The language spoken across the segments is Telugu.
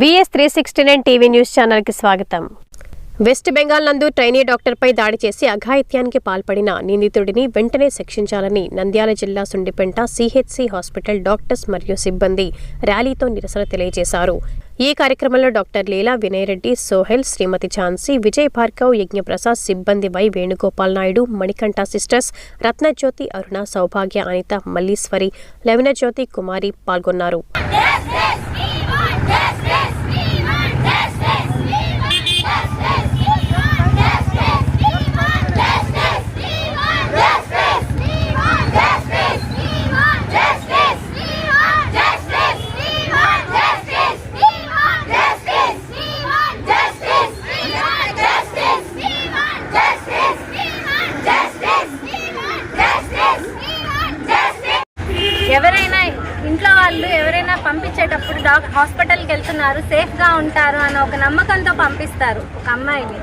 VS three sixty nine TV news ఛానల్కి స్వాగతం. వెస్ట్ బెంగాల్ నందు ట్రైనీ డాక్టర్పై దాడి చేసి అఘాయిత్యానికి పాల్పడిన నిందితుడిని వెంటనే శిక్షించాలని నంద్యాల జిల్లా సుండిపెంట సిహెచ్సి హాస్పిటల్ డాక్టర్స్ మరియు సిబ్బంది ర్యాలీతో నిరసన తెలియజేశారు. ఈ కార్యక్రమంలో డాక్టర్ లీలా వినయ్ రెడ్డి సోహెల్ శ్రీమతి ఝాన్సీ విజయ్ భార్గవ్ యజ్ఞప్రసాద్ సిబ్బంది వై వేణుగోపాల్ నాయుడు మణికంఠ సిస్టర్స్ రత్నజ్యోతి అరుణ సౌభాగ్య అనిత మల్లీశ్వరి లవినజ్యోతి కుమారి పాల్గొన్నారు. వాళ్ళు ఎవరైనా పంపించేటప్పుడు డాక్ హాస్పిటల్కి వెళ్తున్నారు సేఫ్గా ఉంటారు అన్న ఒక నమ్మకంతో పంపిస్తారు ఒక అమ్మాయిని.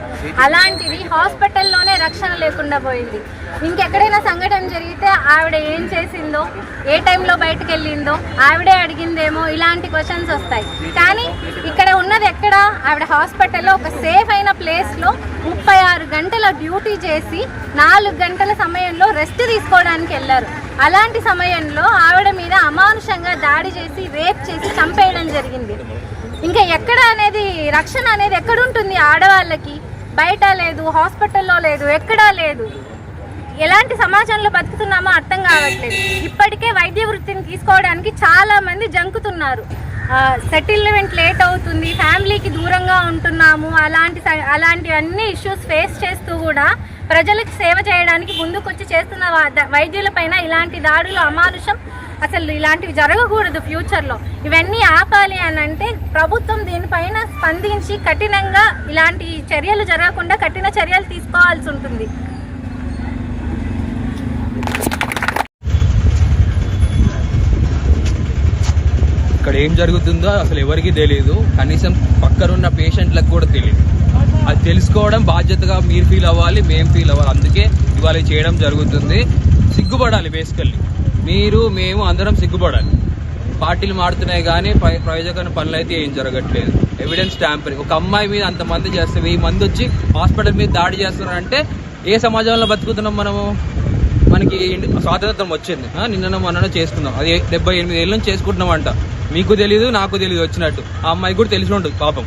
అలాంటిది హాస్పిటల్లోనే రక్షణ లేకుండా పోయింది. ఇంకెక్కడైనా సంఘటన జరిగితే ఆవిడ ఏం చేసిందో ఏ టైంలో బయటకు వెళ్ళిందో ఆవిడే అడిగిందేమో ఇలాంటి క్వశ్చన్స్ వస్తాయి. కానీ ఇక్కడ ఉన్నది ఎక్కడ? ఆవిడ హాస్పిటల్లో ఒక సేఫ్ అయిన ప్లేస్లో ముప్పై ఆరు గంటల డ్యూటీ చేసి నాలుగు గంటల సమయంలో రెస్ట్ తీసుకోవడానికి వెళ్ళారు. అలాంటి సమయంలో ఆవిడ మీద అమానుషంగా దాడి చేసి రేప్ చేసి చంపేయడం జరిగింది. ఇంకా ఎక్కడ అనేది రక్షణ అనేది ఎక్కడుంటుంది ఆడవాళ్ళకి? బయట లేదు హాస్పిటల్లో లేదు ఎక్కడా లేదు. ఎలాంటి సమాజంలో బతుకుతున్నామో అర్థం కావట్లేదు. ఇప్పటికే వైద్య వృత్తిని తీసుకోవడానికి చాలామంది జంకుతున్నారు. సెటిల్మెంట్ లేట్ అవుతుంది ఫ్యామిలీకి దూరంగా ఉంటున్నాము అలాంటి అలాంటి అన్ని ఇష్యూస్ ఫేస్ చేస్తూ కూడా ప్రజలకు సేవ చేయడానికి ముందుకొచ్చి చేస్తున్న వైద్యులపైన ఇలాంటి దాడులు అమానుషం అసలు ఇలాంటివి జరగకూడదు ఫ్యూచర్లో ఇవన్నీ ఆపాలి అని అంటే ప్రభుత్వం దీనిపైన స్పందించి కఠినంగా ఇలాంటి చర్యలు జరగకుండా కఠిన చర్యలు తీసుకోవాల్సి ఉంటుంది. ఏం జరుగుతుందో అసలు ఎవరికీ తెలియదు కనీసం పక్కనున్న పేషెంట్లకు కూడా తెలియదు అది తెలుసుకోవడం బాధ్యతగా మీరు ఫీల్ అవ్వాలి మేము ఫీల్ అవ్వాలి. అందుకే ఇవాళ చేయడం జరుగుతుంది. సిగ్గుపడాలి బేసికల్లీ. మీరు మేము అందరం సిగ్గుపడాలి. పార్టీలు మారుతున్నాయి కానీ ప్రయ- ప్రయోజకమైన పనులు అయితే ఏం జరగట్లేదు. ఎవిడెన్స్ ట్యాంపరింగ్ ఒక అమ్మాయి మీద అంతమంది చేస్తే వెయ్యి మంది వచ్చి హాస్పిటల్ మీద దాడి చేస్తున్నారంటే ఏ సమాజంలో బతుకుతున్నాం మనము? మనకి స్వాతంత్రం వచ్చింది. నిన్న మొన్న చేసుకున్నాం అది డెబ్బై ఎనిమిది ఏళ్ళ నుంచి అంట మీకు తెలియదు నాకు తెలియదు వచ్చినట్టు. ఆ అమ్మాయికి కూడా తెలిసి ఉంటుంది పాపం.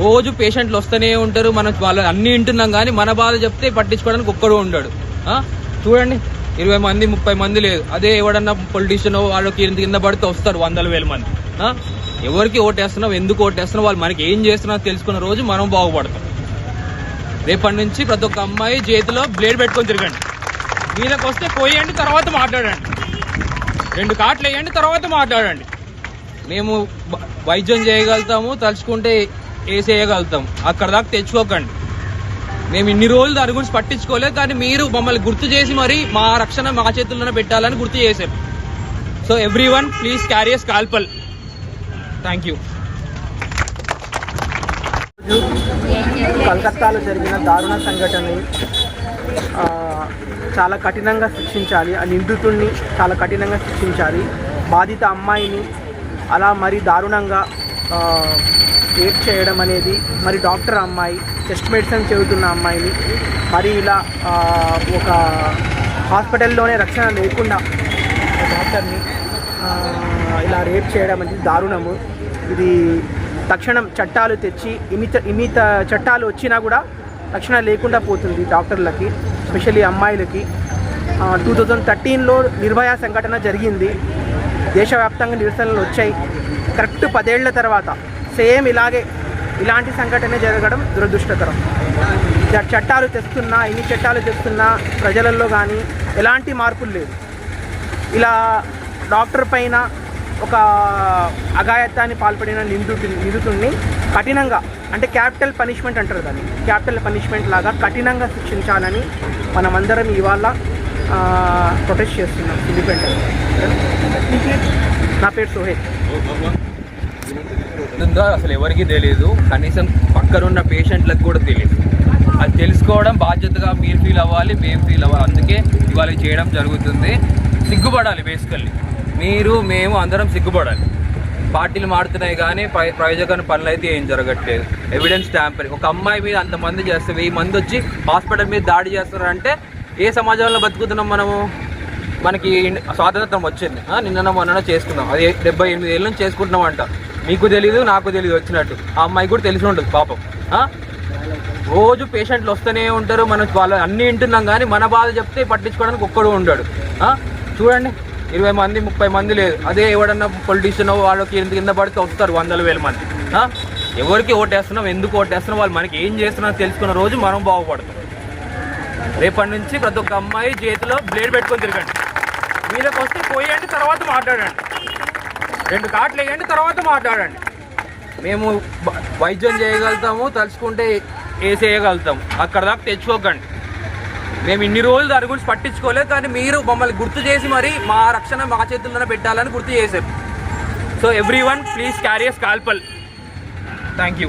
రోజు పేషెంట్లు వస్తూనే ఉంటారు మనం వాళ్ళు అన్ని వింటున్నాం కానీ మన బాధ చెప్తే పట్టించుకోవడానికి ఒక్కడు ఉండడు. చూడండి ఇరవై మంది ముప్పై మంది లేదు. అదే ఎవడన్నా పొలిటీషియన్ వాళ్ళకి కింద కింద పడితే వస్తారు వందల వేల మంది. ఎవరికి ఓటేస్తున్నాం ఎందుకు ఓటేస్తున్నాం వాళ్ళు మనకి ఏం చేస్తున్నారో తెలుసుకున్న రోజు మనం బాగుపడతాం. రేపటి నుంచి ప్రతి ఒక్క అమ్మాయి చేతిలో బ్లేడ్ పెట్టుకొని తిరగండి. వీళ్ళకి వస్తే పోయండి తర్వాత మాట్లాడండి. రెండు కాట్లు వేయండి తర్వాత మాట్లాడండి. మేము వైద్యం చేయగలుగుతాము తలుచుకుంటే వేసేయగలుగుతాం అక్కడ దాకా తెచ్చుకోకండి. మేము ఇన్ని రోజులు దాని గురించి పట్టించుకోలేదు కానీ మీరు మమ్మల్ని గుర్తు చేసి మరి మా రక్షణ మా చేతుల్లోనే పెట్టాలని గుర్తు చేశారు. So everyone please carry us కాల్పల్ thank you కలకత్తాలో జరిగిన దారుణ సంఘటనని చాలా కఠినంగా శిక్షించాలి. ఆ నిందితుడిని చాలా కఠినంగా శిక్షించాలి. బాధిత అమ్మాయిని అలా మరి దారుణంగా రేప్ చేయడం అనేది మరి డాక్టర్ అమ్మాయి చెస్ట్ మెడిసిన్ చెబుతున్న అమ్మాయిని మరి ఇలా ఒక హాస్పిటల్లోనే రక్షణ లేకుండా డాక్టర్ని ఇలా రేప్ చేయడం అనేది దారుణము. ఇది తక్షణం చట్టాలు తెచ్చి ఇమిత ఇమిత చట్టాలు వచ్చినా కూడా రక్షణ లేకుండా పోతుంది డాక్టర్లకి స్పెషల్లీ అమ్మాయిలకి. టూ థౌజండ్ థర్టీన్లో నిర్భయ సంఘటన జరిగింది. దేశవ్యాప్తంగా నిరసనలు వచ్చాయి. కరెక్ట్ పదేళ్ళ తర్వాత సేమ్ ఇలాగే ఇలాంటి సంఘటన జరగడం దురదృష్టకరం. చట్టాలు తెస్తున్నా ఎన్ని చట్టాలు తెస్తున్నా ప్రజలలో కానీ ఎలాంటి మార్పులు లేదు ఇలా డాక్టర్ పైన ఒక అఘాయత్వాన్ని పాల్పడిన నిందితుడి నిందితుడిని కఠినంగా అంటే క్యాపిటల్ పనిష్మెంట్ అంటారు దాన్ని. క్యాపిటల్ పనిష్మెంట్ లాగా కఠినంగా శిక్షించాలని మనమందరం ఇవాళ ప్రొటెస్ట్ చేస్తున్నాం ఇండిపెండెంట్. నా పేరు సోహెల్. ఉందో అసలు ఎవరికీ తెలియదు కనీసం పక్కనున్న పేషెంట్లకు కూడా తెలియదు అది తెలుసుకోవడం బాధ్యతగా మీరు ఫీల్ అవ్వాలి మేము ఫీల్ అవ్వాలి. అందుకే ఇవాళ చేయడం జరుగుతుంది. సిగ్గుపడాలి బేసికల్లీ మీరు మేము అందరం సిగ్గుపడాలి. పార్టీలు మారుతున్నాయి కానీ ప్రయ- ప్రయోజకమైన పనులు అయితే ఏం జరగట్లేదు. ఎవిడెన్స్ ట్యాంపరింగ్ ఒక అమ్మాయి మీద అంతమంది చేస్తే వెయ్యి మంది వచ్చి హాస్పిటల్ మీద దాడి చేస్తారంటే ఏ సమాజంలో బతుకుతున్నాం మనము? మనకి స్వాతంత్రం వచ్చింది. నిన్న మొన్న చేసుకుందాం అది డెబ్బై ఎనిమిది ఏళ్ళ నుంచి చేసుకుంటున్నాం అంట. మీకు తెలియదు నాకు తెలియదు వచ్చినట్టు. ఆ అమ్మాయి కూడా తెలిసి ఉంటుంది పాపం. రోజు పేషెంట్లు వస్తూనే ఉంటారు. మనం వాళ్ళ అన్నీ వింటున్నాం కానీ మన బాధ చెప్తే పట్టించుకోవడానికి ఒక్కడు ఉంటాడు చూడండి. ఇరవై మంది ముప్పై మంది లేదు. అదే ఎవడన్నా పొలిటీషియన్ వాళ్ళకి కింద కింద పడితే వస్తారు వందల వేల మంది. ఎవరికి ఓటేస్తున్నాం ఎందుకు ఓటేస్తున్నాం వాళ్ళు మనకి ఏం చేస్తున్నారో తెలుసుకున్న రోజు మనం బాగుపడతాం. రేపటి నుంచి ప్రతి ఒక్క అమ్మాయి చేతిలో బ్లేడ్ పెట్టుకొని తిరగండి. వీళ్ళకి వస్తే పోయండి తర్వాత మాట్లాడండి. రెండు కాట్లు వేయండి తర్వాత మాట్లాడండి. మేము వైద్యం చేయగలుగుతాము తలుచుకుంటే వేసేయగలుగుతాం అక్కడ దాకా తెచ్చుకోకండి. మేము ఇన్ని రోజులు దాని గురించి పట్టించుకోలేదు కానీ మీరు మమ్మల్ని గుర్తు చేసి మరి మా రక్షణ మా చేతుల్లోనే పెట్టాలని గుర్తు చేశారు. So everyone please carry us కాల్పల్ thank you